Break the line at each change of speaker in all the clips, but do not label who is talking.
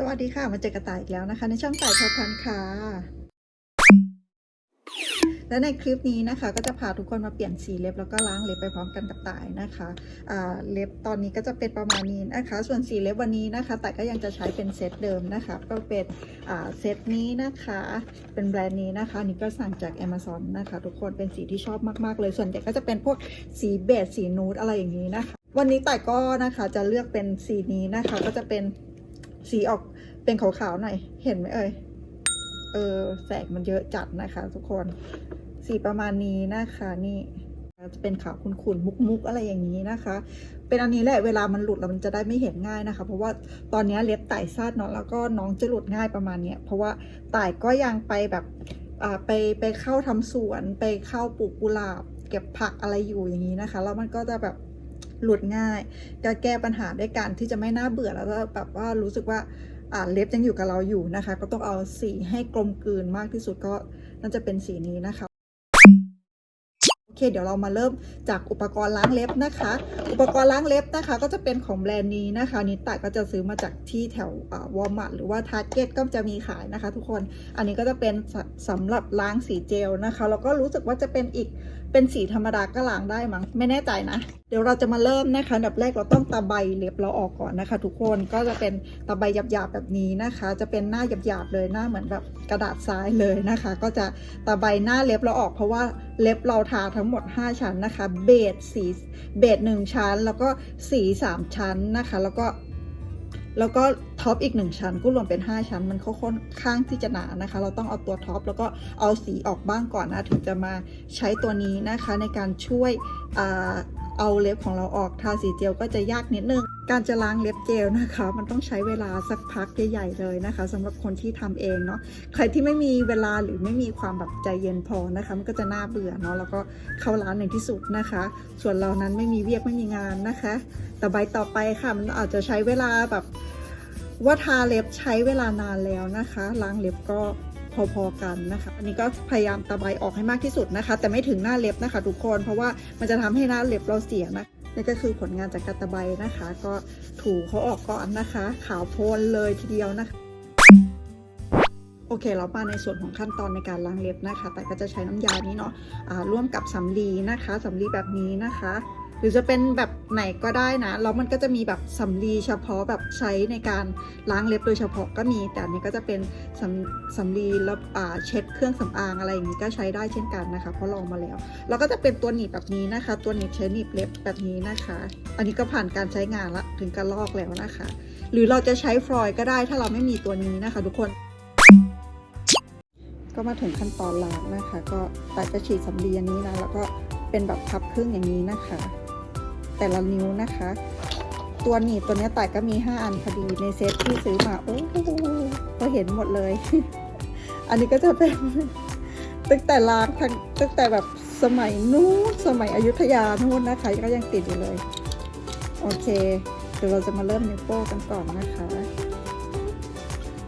สวัสดีค่ะ มาเจอกับต่ายอีกแล้วนะคะ ในช่องต่ายพอพันค่ะ และในคลิปนี้นะคะก็จะพาทุกคนมาเปลี่ยนสีเล็บแล้วก็ล้างเล็บไปพร้อมกันกับต่ายนะคะอ่าเล็บตอนนี้ก็จะเป็นประมาณนี้นะคะ ส่วนสีเล็บวันนี้นะคะต่ายก็ยังจะใช้เป็นเซตเดิมนะคะ ก็เป็นอ่าเซตนี้นะคะ เป็นแบรนด์นี้นะคะนี่ก็สั่งจาก Amazon นะคะ ทุกคนเป็นสีที่ชอบมากๆเลย ส่วนใหญ่ก็จะเป็นพวกสีเบจสีนูดอะไรอย่างนี้นะคะ วันนี้ต่ายก็นะคะจะเลือกเป็นสีนี้นะคะก็จะเป็น สีออกเป็นขาวๆหน่อยเห็นไหมเอ่ยเออแสงมันเยอะจัดนะคะ ทุกคน สีประมาณนี้นะคะนี่จะเป็นขาวขุ่นๆมุกๆอะไรอย่างนี้นะคะ เป็นอันนี้แหละเวลามันหลุดแล้วมันจะได้ไม่เห็นง่ายนะคะ เพราะว่าตอนนี้เล็บไต่ซาดเนาะแล้วก็น้องจะหลุดง่ายประมาณเนี้ยเพราะว่าไต่ก็ยังไปแบบอ่าไปไปเข้าทำสวนไปเข้าปลูกกุหลาบ เก็บผักอะไรอยู่อย่างนี้นะคะแล้วมันก็จะแบบ หลุดง่ายก็แก้ปัญหาด้วยการที่จะไม่น่าเบื่อแล้วก็แบบว่ารู้สึกว่าอ่าเล็บยังอยู่กับเราอยู่นะคะ ก็ต้องเอาสีให้กลมกลืนมากที่สุดก็น่าจะเป็นสีนี้นะคะโอเคเดี๋ยวเรามาเริ่มจากอุปกรณ์ล้างเล็บนะคะ อุปกรณ์ล้างเล็บนะคะ ก็จะเป็นของแบรนด์นี้นะคะนิตาก็จะซื้อมาจากที่แถววอลมาร์ทหรือว่าทาร์เก็ตก็จะมีขายนะคะ ทุกคนอันนี้ก็จะเป็นสสำหรับล้างสีเจลนะคะแล้วก็รู้สึกว่าจะเป็นอีก เป็นสีธรรมดาก็ล้างได้มั้งไม่แน่ใจนะ เดี๋ยวเราจะมาเริ่มนะคะอันดับแรกเราต้องตะไบเล็บเราออกก่อนนะคะ ทุกคนก็จะเป็นตะไบหยาบๆแบบนี้นะคะ จะเป็นหน้าหยาบๆเลยหน้าเหมือนแบบกระดาษทรายเลยนะคะ ก็จะตะไบหน้าเล็บเราออกเพราะว่าเล็บเราทาทั้งหมด 5 ชั้นนะคะ เบสสีเบสหนึ่งชั้น แล้วก็สี 3 ชั้นนะคะ แล้วก็ แล้วก็ท็อปอีกหนึ่งชั้นก็รวมเป็น 5 ชั้น มันค่อนข้างที่จะหนานะคะ เราต้องเอาตัวท็อปแล้วก็เอาสีออกบ้างก่อนนะ ถึงจะมาใช้ตัวนี้นะคะในการช่วยเอาเล็บของเราออกทาสีเจลก็จะยากนิดนึง การจะล้างเล็บเจลนะคะ มันต้องใช้เวลาสักพักใหญ่ๆเลยนะคะสำหรับคนที่ทำเองเนาะใครที่ไม่มีเวลาหรือไม่มีความแบบใจเย็นพอนะคะ มันก็จะน่าเบื่อเนาะแล้วก็เข้าร้านในที่สุดนะคะ ส่วนเรานั้นไม่มีเวียกไม่มีงานนะคะ แต่ใบต่อไปค่ะมันอาจจะใช้เวลาแบบ ว่าทาเล็บใช้เวลานานแล้วนะคะ ล้างเล็บก็พอๆกันนะคะ อันนี้ก็พยายามตะไบออกให้มากที่สุดนะคะ แต่ไม่ถึงหน้าเล็บนะคะ ทุกคน เพราะว่ามันจะทำให้หน้าเล็บเราเสียนะนี่ก็คือผลงานจากการตะไบนะคะ ก็ถูเขาออกก่อนนะคะ ขาวโพลนเลยทีเดียวนะคะ โอเค เรามาในส่วนของขั้นตอนในการล้างเล็บนะคะ แต่ก็จะใช้น้ำยานี้เนาะะร่วมกับสำลีนะคะสำลีแบบนี้นะคะ หรือจะเป็นแบบไหนก็ได้นะ แล้วมันก็จะมีแบบสำลีเฉพาะแบบใช้ในการล้างเล็บโดยเฉพาะก็มี แต่อันนี้ก็จะเป็นสำสำลีแล้วอ่าเช็ดเครื่องสำอางอะไรอย่างนี้ก็ใช้ได้เช่นกันนะคะ เพราะลองมาแล้ว แล้วก็จะเป็นตัวหนีบแบบนี้นะคะ ตัวหนีบใช้หนีบเล็บแบบนี้นะคะ อันนี้ก็ผ่านการใช้งานละถึงการลอกแล้วนะคะ หรือเราจะใช้ฟลอยด์ก็ได้ถ้าเราไม่มีตัวนี้นะคะ ทุกคนก็มาถึงขั้นตอนล้างนะคะ ก็ตัดจะฉีดสำลีอันนี้นะแล้วก็เป็นแบบพับครึ่งอย่างนี้นะคะ แต่ละนิ้วนะคะ ตัวหนีบตัวนี้ต่ายก็มี 5 อันพอดีในเซตที่ซื้อมา โอ้โหก็เห็นหมดเลย อันนี้ก็จะเป็นตั้งแต่ล้างทั้งตั้งแต่แบบสมัยนู้นสมัยอยุธยานู่นนะคะก็ยังติดอยู่เลย โอเค เดี๋ยวเราจะมาเริ่มนิ้วโป้กันก่อนนะคะ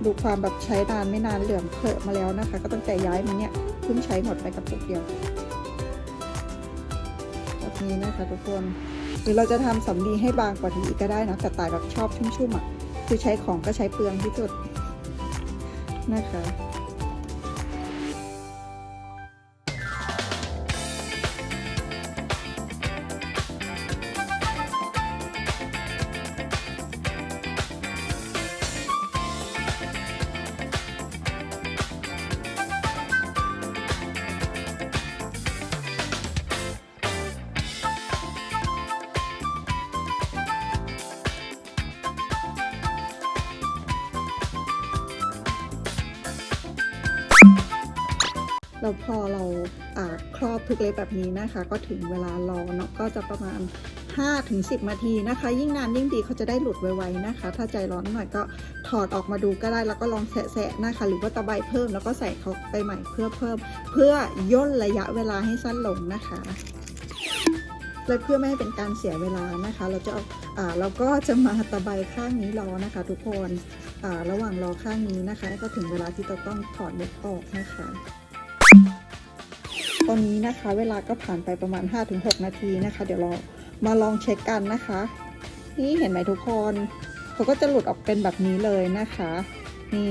ดูความแบบใช้นานไม่นานเหลืองเผลอะมาแล้วนะคะ ก็ตั้งแต่ย้ายมาเนี่ยเพิ่งใช้หมดไปกับปุกเดียวแบบนี้นะคะทุกคน หรือเราจะทำสำลีให้บางกว่านี้ก็ได้นะแต่ตายแบบชอบชุ่มๆอะคือใช้ของก็ใช้เปลืองที่สุดนะคะ แล้วพอเราอาครอบทุกเล็บแบบนี้นะคะ ก็ถึงเวลารอเนาะก็จะประมาณ 5-10นาทีนะคะ ยิ่งนานยิ่งดีเขาจะได้หลุดไวๆนะคะ ถ้าใจร้อนหน่อยก็ถอดออกมาดูก็ได้แล้วก็ลองแสะๆนะคะ หรือว่าตะไบเพิ่มแล้วก็ใส่เขาไปใหม่เพื่อเพิ่ม เพื่อย่นระยะเวลาให้สั้นลงนะคะและเพื่อไม่ให้เป็นการเสียเวลานะคะ เราจะเอาอ่าเราก็จะมาตะไบข้างนี้รอนะคะ ทุกคนอ่าระหว่างรอข้างนี้นะคะ ก็ถึงเวลาที่เราต้องถอดเล็บออกนะคะ ตอนนี้นะคะเวลาก็ผ่านไปประมาณ 5-6 นาทีนะคะ เดี๋ยวเรามาลองเช็คกันนะคะ นี่เห็นไหมทุกคนเขาก็จะหลุดออกเป็นแบบนี้เลยนะคะ นี่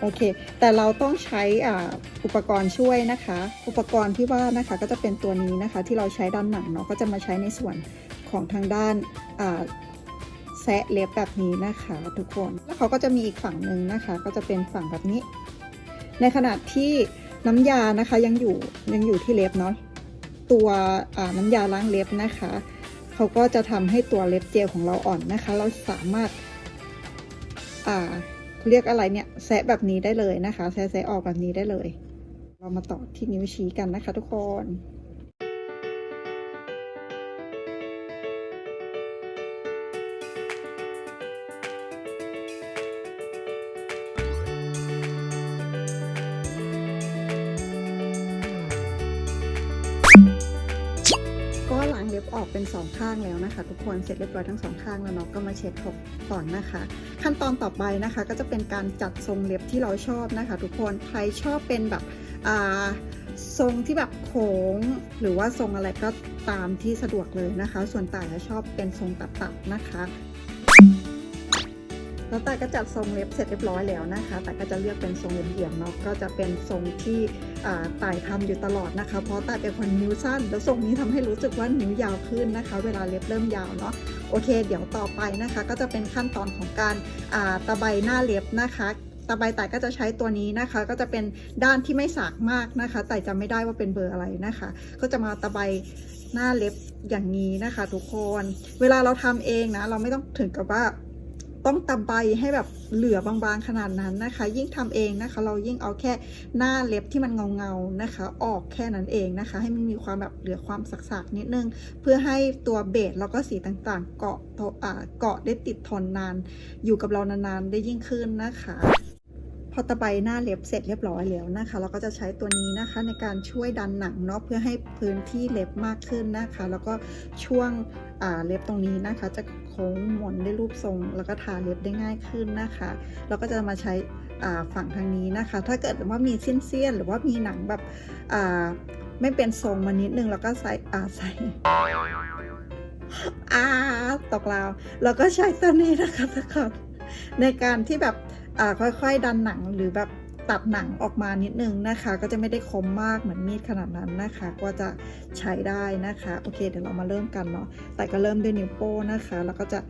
โอเค แต่เราต้องใช้อุปกรณ์ช่วยนะคะ อุปกรณ์ที่ว่านะคะก็จะเป็นตัวนี้นะคะ ที่เราใช้ด้านหนังเนาะก็จะมาใช้ในส่วนของทางด้านแซะเล็บแบบนี้นะคะ ทุกคนแล้วเขาก็จะมีอีกฝั่งหนึ่งนะคะ ก็จะเป็นฝั่งแบบนี้ ในขณะที่น้ำยานะคะยังอยู่ยังอยู่ที่เล็บเนาะตัวน้ำยาล้างเล็บนะคะเขาก็จะทำให้ตัวเล็บเจลของเราอ่อนนะคะ เราสามารถอ่าเรียกอะไรเนี่ยแซะแบบนี้ได้เลยนะคะ แซะแซะออกแบบนี้ได้เลย เรามาต่อที่นิ้วชี้กันนะคะทุกคน เป็นสองข้างแล้วนะคะ ทุกคนเสร็จเรียบร้อยทั้งสองข้างแล้วเนาะก็มาเช็ดขบก่อนนะคะ ขั้นตอนต่อไปนะคะก็จะเป็นการจัดทรงเล็บที่เราชอบนะคะ ทุกคนใครชอบเป็นแบบอ่าทรงที่แบบโค้งหรือว่าทรงอะไรก็ตามที่สะดวกเลยนะคะ ส่วนต่ายชอบเป็นทรงตัดๆนะคะ แล้วแต่ก็จัดทรงเล็บเสร็จเรียบร้อยแล้วนะคะแต่ก็จะเลือกเป็นทรงเหลี่ยมเนาะก็จะเป็นทรงที่ต่ายทำอยู่ตลอดนะคะ เพราะต่าเป็นคนนิ้วสั้น แล้วทรงนี้ทำให้รู้สึกว่านิ้วยาวขึ้นนะคะ เวลาเล็บเริ่มยาวเนาะโอเค เดี๋ยวต่อไปนะคะ ก็จะเป็นขั้นตอนของการาตะไบหน้าเล็บนะคะตะไบแต่ก็จะใช้ตัวนี้นะคะ ก็จะเป็นด้านที่ไม่สากมากนะคะ แต่จำไม่ได้ว่าเป็นเบอร์อะไรนะคะ ก็จะมาตะไบหน้าเล็บอย่างนี้นะคะ ทุกคน เวลาเราทำเองนะ เราไม่ต้องถึงกับว่า ต้องตำใบให้แบบเหลือบางๆขนาดนั้นนะคะ ยิ่งทำเองนะคะ เรายิ่งเอาแค่หน้าเล็บที่มันเงาๆนะคะ ออกแค่นั้นเองนะคะ ให้มันมีความแบบเหลือความสักๆนิดนึง เพื่อให้ตัวเบสแล้วก็สีต่างๆ เกาะตัวอ่าเกาะได้ติดทนนาน อยู่กับเรานานๆได้ยิ่งขึ้นนะคะ พอตะไบหน้าเล็บเสร็จเรียบร้อยแล้วนะคะ เราก็จะใช้ตัวนี้นะคะในการช่วยดันหนังเนาะเพื่อให้พื้นที่เล็บมากขึ้นนะคะ แล้วก็ช่วงเล็บตรงนี้นะคะ จะโค้งหมนได้รูปทรง แล้วก็ทาเล็บได้ง่ายขึ้นนะคะ เราก็จะมาใช้ฝั่งทางนี้นะคะ ถ้าเกิดว่ามีเส้นเสี้ยนหรือว่ามีหนังแบบไม่เป็นทรงมานิดนึงแล้วก็ใส่ใส่อาตกลาวเราก็ใช้ตัวนี้นะคะทุกคนในการที่แบบ ค่อยๆ ดันหนังหรือแบบตัดหนังออกมานิดนึงนะคะ ก็จะไม่ได้คมมากเหมือนมีดขนาดนั้นนะคะ ก็จะใช้ได้นะคะโอเคเดี๋ยวเรามาเริ่มกันเนาะแต่ก็เริ่มด้วยนิ้วโป้นะคะ แล้วก็จะ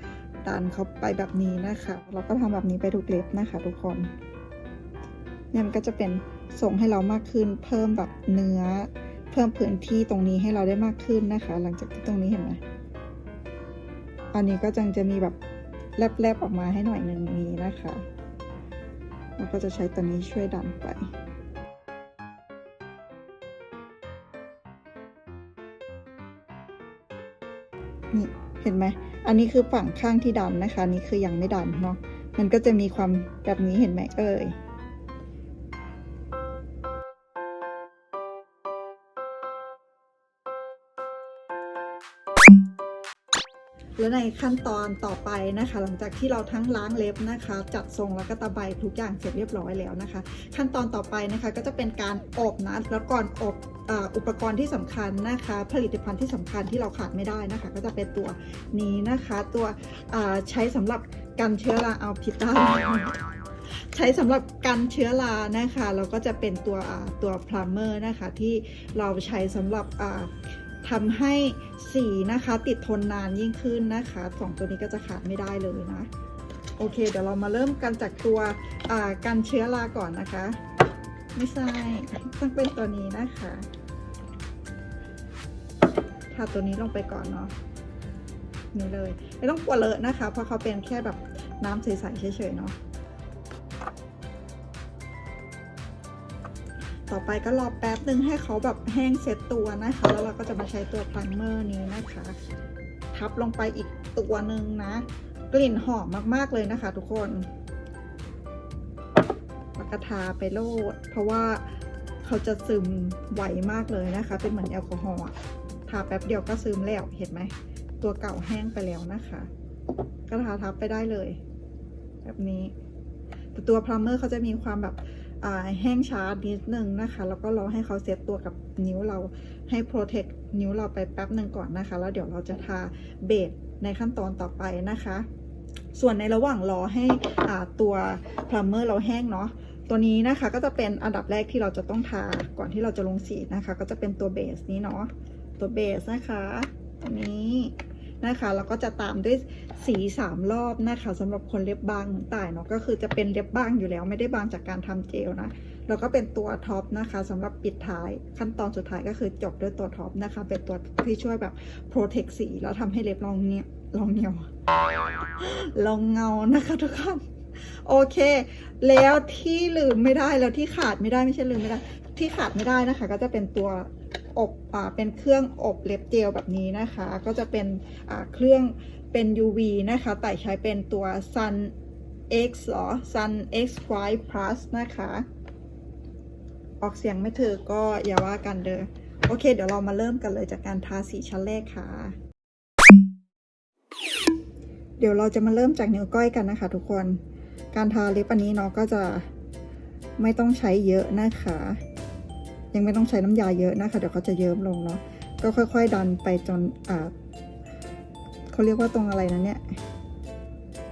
ดันเขาไปแบบนี้นะคะ เราก็ทำแบบนี้ไปทุกเล็บนะคะ ทุกคนเนี่ยมันก็จะเป็นส่งให้เรามากขึ้น เพิ่มแบบเนื้อ เพิ่มพื้นที่ตรงนี้ให้เราได้มากขึ้นนะคะ หลังจากที่ตรงนี้เห็นไหมอันนี้ก็จังจะมีแบบแลบๆออกมาให้หน่อยหนึ่งนี้นะคะ แล้วก็จะใช้ตัวนี้ช่วยดันไป นี่เห็นไหม อันนี้คือฝั่งข้างที่ดันนะคะนนี่คือยังไม่ดันเนาะ มันก็จะมีความแบบนี้เห็นไหมเอ่ย และในขั้นตอนต่อไปนะคะ หลังจากที่เราทั้งล้างเล็บนะคะ จัดทรงแล้วก็ตะไบทุกอย่างเสร็จเรียบร้อยแล้วนะคะ ขั้นตอนต่อไปนะคะก็จะเป็นการอบนะแล้วก่อนอบอ,อุปกรณ์ที่สำคัญนะคะ ผลิตภัณฑ์ที่สำคัญที่เราขาดไม่ได้นะคะ ก็จะเป็นตัวนี้นะคะ ตัวใช้สำหรับกันเชื้อราเอาผิดได้ใช้สำหรับกันเชื้อรานะคะแล้วก็จะเป็นตัวตัวพลาเมอร์นะคะที่เราใช้สำหรับ ทำให้สีนะคะติดทนนานยิ่งขึ้นนะคะสองตัวนี้ก็จะขาดไม่ได้เลยนะ โอเค เดี๋ยวเรามาเริ่มกันจากตัวอ่ากันเชื้อราก่อนนะคะ ไม่ใช่ต้องเป็นตัวนี้นะคะทาตัวนี้ลงไปก่อนเนาะนี่เลย ไม่ต้องกลัวเลอะนะคะ เพราะเขาเป็นแค่แบบน้ำใสๆเฉยๆเนาะ ต่อไปก็รอแป๊บหนึ่งให้เขาแบบแห้งเซ็ตตัวนะคะ แล้วเราก็จะมาใช้ตัวพลังเมอร์นี้นะคะ ทับลงไปอีกตัวหนึ่งนะ กลิ่นหอมมากๆเลยนะคะ ทุกคนแล้วก็ทาไปโลด เพราะว่าเขาจะซึมไวมากเลยนะคะ เป็นเหมือนแอลกอฮอล์ทาแป๊บเดียวก็ซึมแล้วเห็นไหม ตัวเก่าแห้งไปแล้วนะคะ ก็ทาทับไปได้เลย แบบนี้แต่ตัวพลัมเมอร์เขาจะมีความแบบ แห้งช้านิดนึงนะคะ แล้วก็รอให้เขาเซตตัวกับนิ้วเราให้โปรเทคนิ้วเราไปแป๊บหนึ่งก่อนนะคะ แล้วเดี๋ยวเราจะทาเบสในขั้นตอนต่อไปนะคะ ส่วนในระหว่างรอให้อ่าตัวพลัมเมอร์เราแห้งเนาะตัวนี้นะคะก็จะเป็นอันดับแรกที่เราจะต้องทาก่อนที่เราจะลงสีนะคะ ก็จะเป็นตัวเบสนี้เนาะตัวเบสนะคะตัวนี้ นะคะแล้วก็จะตามด้วยสีสามรอบนะคะสำหรับคนเล็บบางเหมือนต่ายเนาะก็คือจะเป็นเล็บบางอยู่แล้วไม่ได้บางจากการทำเจลนะแล้วก็เป็นตัวท็อปนะคะสำหรับปิดท้ายขั้นตอนสุดท้ายก็คือจบด้วยตัวท็อปนะคะ เป็นตัวที่ช่วยแบบโปรเทคสีแล้วทำให้เล็บลองเนียลองเหนียวลองเงานะคะทุกคนโอเค แล้วที่ลืมไม่ได้แล้วที่ขาดไม่ได้ไม่ใช่ลืมไม่ได้ ที่ขาดไม่ได้นะคะ ก็จะเป็นตัว อบอ่าเป็นเครื่องอบเล็บเจลแบบนี้นะคะ ก็จะเป็นอ่าเครื่องเป็น UV นะคะแต่ใช้เป็นตัว Sun X หรอ Sun X 5 Plus นะคะ ออกเสียงไม่ถือก็อย่าว่ากันเด้อโอเค เดี๋ยวเรามาเริ่มกันเลยจากการทาสีชั้นแรกค่ะ เดี๋ยวเราจะมาเริ่มจากนิ้วก้อยกันนะคะ ทุกคน การทาเล็บอันนี้เนาะก็จะไม่ต้องใช้เยอะนะคะ ยังไม่ต้องใช้น้ำยาเยอะนะคะ เดี๋ยวเขาจะเยิ้มลงเนาะก็ค่อย ๆ ดันไปจนอ่าเขาเรียกว่าตรงอะไรนะเนี่ย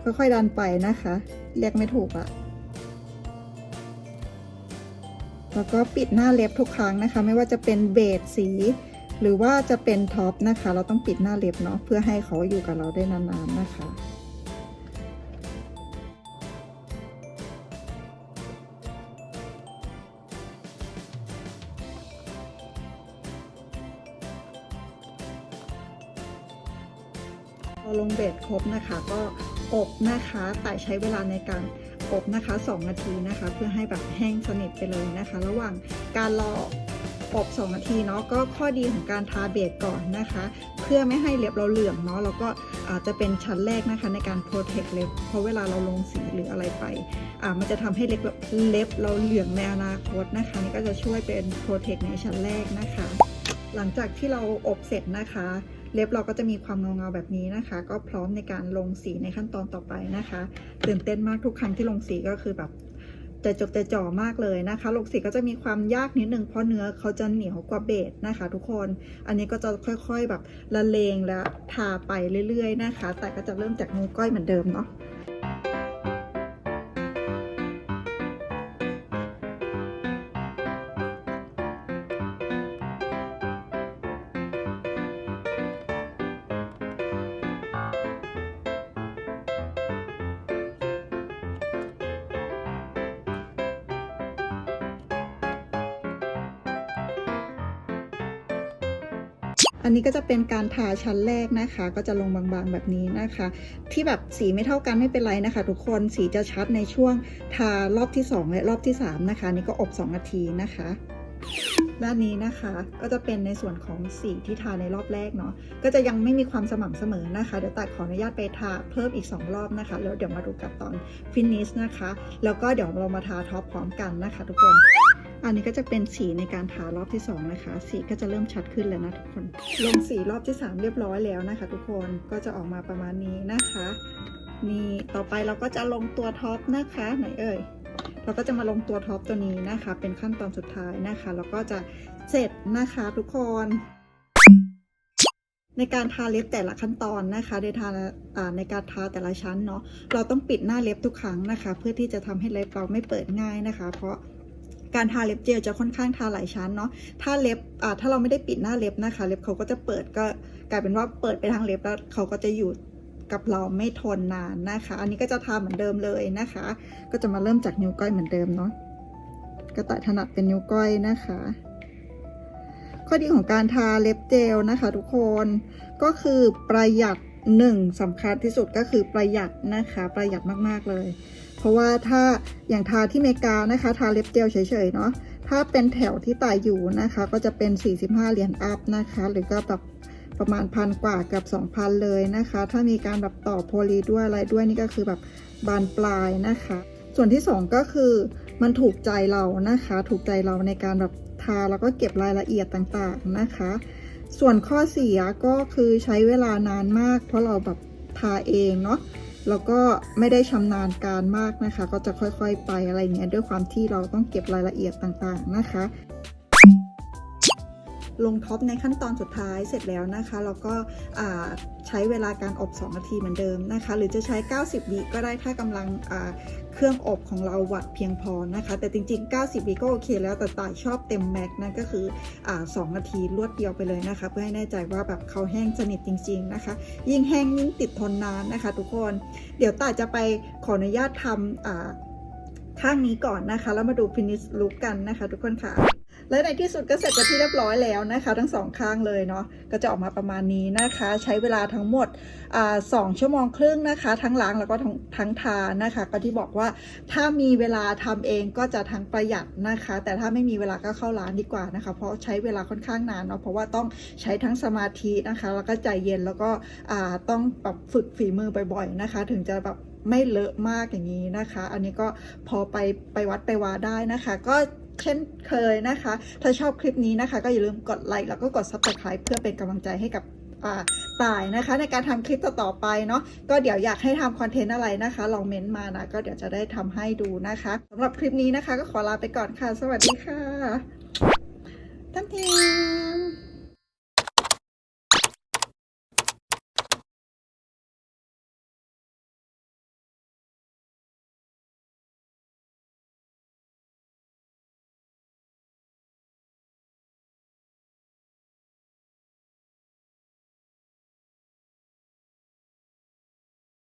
ค่อยๆดันไปนะคะ เรียกไม่ถูกอะแล้วก็ปิดหน้าเล็บทุกครั้งนะคะ ไม่ว่าจะเป็นเบสสี หรือว่าจะเป็นท็อปนะคะ เราต้องปิดหน้าเล็บเนาะเพื่อให้เขาอยู่กับเราได้นานๆนะคะ ครบนะคะ ก็อบนะคะแต่ใช้เวลาในการอบนะคะ 2 นาทีนะคะ เพื่อให้แบบแห้งสนิทไปเลยนะคะ ระหว่างการรออบ2นาทีเนาะก็ข้อดีของการทาเบสก่อนนะคะ เพื่อไม่ให้เล็บเราเหลืองเนาะแล้วก็อาจจะเป็นชั้นแรกนะคะในการโปรเทคเล็บเพราะเวลาเราลงสีหรืออะไรไปอ่ามันจะทำให้เล็บเล็บเราเหลืองในอนาคตนะคะ นี่ก็จะช่วยเป็นโปรเทคในชั้นแรกนะคะ หลังจากที่เราอบเสร็จนะคะ เล็บเราก็จะมีความเงาๆแบบนี้นะคะ ก็พร้อมในการลงสีในขั้นตอนต่อไปนะคะ ตื่นเต้นมากทุกครั้งที่ลงสีก็คือแบบจะจดจะจ่อมากเลยนะคะ ลงสีก็จะมีความยากนิดนึงเพราะเนื้อเขาจะเหนียวกว่าเบสนะคะ ทุกคน อันนี้ก็จะค่อยๆแบบละเลงและทาไปเรื่อยๆนะคะ แต่ก็จะเริ่มจากนิ้วก้อยเหมือนเดิมเนาะ อันนี้ก็จะเป็นการทาชั้นแรกนะคะ ก็จะลงบางๆแบบนี้นะคะ ที่แบบสีไม่เท่ากันไม่เป็นไรนะคะ ทุกคนสีจะชัดในช่วงทารอบที่ 2 และรอบที่ 3 นะคะ นี่ก็อบ 2 นาทีนะคะด้านนี้นะคะก็จะเป็นในส่วนของสีที่ทาในรอบแรกเนาะก็จะยังไม่มีความสม่ำเสมอนะคะ เดี๋ยวตัดขออนุญาตไปทาเพิ่มอีก 2 รอบนะคะ แล้วเดี๋ยวมาดูกันตอนฟินิชนะคะ แล้วก็เดี๋ยวเรามาทาท็อปพร้อมกันนะคะ ทุกคน อันนี้ก็จะเป็นสีในการทารอบที่ 2 นะคะ สีก็จะเริ่มชัดขึ้นแล้วนะทุกคน ลงสีรอบที่ 3 เรียบร้อยแล้วนะคะ ทุกคนก็จะออกมาประมาณนี้นะคะ นี่ต่อไปเราก็จะลงตัวท็อปนะคะไหนเอ่ยเราก็จะมาลงตัวท็อปตัวนี้นะคะ เป็นขั้นตอนสุดท้ายนะคะแล้วก็จะเสร็จนะคะทุกคนในการทาเล็บแต่ละขั้นตอนนะคะในทาอ่าในการทาแต่ละชั้นเนาะเราต้องปิดหน้าเล็บทุกครั้งนะคะ เพื่อที่จะทำให้เล็บเราไม่เปิดง่ายนะคะ เพราะ การทาเล็บเจลจะค่อนข้างทาหลายชั้นเนาะ ถ้าเล็บอ่าถ้าเราไม่ได้ปิดหน้าเล็บนะคะ เล็บเขาก็จะเปิดก็กลายเป็นว่าเปิดไปทางเล็บแล้วเขาก็จะอยู่กับเราไม่ทนนานนะคะ อันนี้ก็จะทาเหมือนเดิมเลยนะคะ ก็จะมาเริ่มจากนิ้วก้อยเหมือนเดิมเนาะ กระต่ายถนัดเป็นนิ้วก้อยนะคะ ข้อดีของการทาเล็บเจลนะคะทุกคน ก็คือประหยัดหนึ่งสำคัญที่สุดก็คือประหยัดนะคะ ประหยัดมากๆเลย เพราะว่าถ้าอย่างทาที่เมกานะคะ ทาเล็บเจลเฉยๆเนาะถ้าเป็นแถวที่ต่ายอยู่นะคะ ก็จะเป็น 45 เหรียญอัพนะคะ หรือก็แบบประมาณพันกว่ากับ 2,000 เลยนะคะ ถ้ามีการแบบต่อโพลีด้วยอะไรด้วยนี่ก็คือแบบบานปลายนะคะ ส่วนที่ 2 ก็คือมันถูกใจเรานะคะ ถูกใจเราในการแบบทาแล้วก็เก็บรายละเอียดต่างๆนะคะ ส่วนข้อเสียก็คือใช้เวลานานมาก เพราะเราแบบทาเองเนาะ แล้วก็ไม่ได้ชำนาญการมากนะคะ ก็จะค่อยๆไปอะไรเงี้ยด้วยความที่เราต้องเก็บรายละเอียดต่างๆนะคะ ลงท็อปในขั้นตอนสุดท้ายเสร็จแล้วนะคะ แล้วก็ใช้เวลาการอบ 2 นาทีเหมือนเดิมนะคะ หรือจะใช้ 90วิก็ได้ถ้ากำลัง เครื่องอบของเราวัดเพียงพอนะคะ แต่จริง ๆ 90วิก็โอเคแล้วแต่ต่ายชอบเต็มแม็กซ์นั่นก็คืออ่า2นาทีรวดเดียวไปเลยนะคะ เพื่อให้แน่ใจว่าแบบเขาแห้งสนิทจริง ๆนะคะ ยิ่งแห้งยิ่งติดทนนานนะคะ ทุกคน เดี๋ยวต่ายจะไปขออนุญาตทำอ่าข้างนี้ก่อนนะคะ แล้วมาดูฟินิชลุกกันนะคะ ทุกคนค่ะ และในที่สุดก็เสร็จเป็นที่เรียบร้อยแล้วนะคะ ทั้งสองข้างเลยเนาะก็จะออกมาประมาณนี้นะคะ ใช้เวลาทั้งหมดอสองชั่วโมงครึ่งนะคะ ทั้งล้างแล้วก็ทั้งทั้งทานะคะ ก็ที่บอกว่าถ้ามีเวลาทำเองก็จะทั้งประหยัดนะคะ แต่ถ้าไม่มีเวลาก็เข้าร้านดีกว่านะคะ เพราะใช้เวลาค่อนข้างนานเนาะเพราะว่าต้องใช้ทั้งสมาธินะคะ แล้วก็ใจเย็นแล้วก็ต้องแบบฝึกฝีมือบ่อยๆนะคะ ถึงจะแบบไม่เลอะมากอย่างนี้นะคะ อันนี้ก็พอไปไปวัดไปวาได้นะคะ ก็ เช่นเคยนะคะ ถ้าชอบคลิปนี้นะคะ ก็อย่าลืมกดไลค์แล้วก็กดซับสไคร b ์เพื่อเป็นกำลังใจให้กับตายนะคะ ในการทำคลิปต่อๆไปเนาะก็เดี๋ยวอยากให้ทำคอนเทนต์อะไรนะคะ ลองเม้นมานะ ก็เดี๋ยวจะได้ทำให้ดูนะคะสำหรับคลิปนี้นะคะ ก็ขอลาไปก่อนค่ะ สวัสดีค่ะท่านที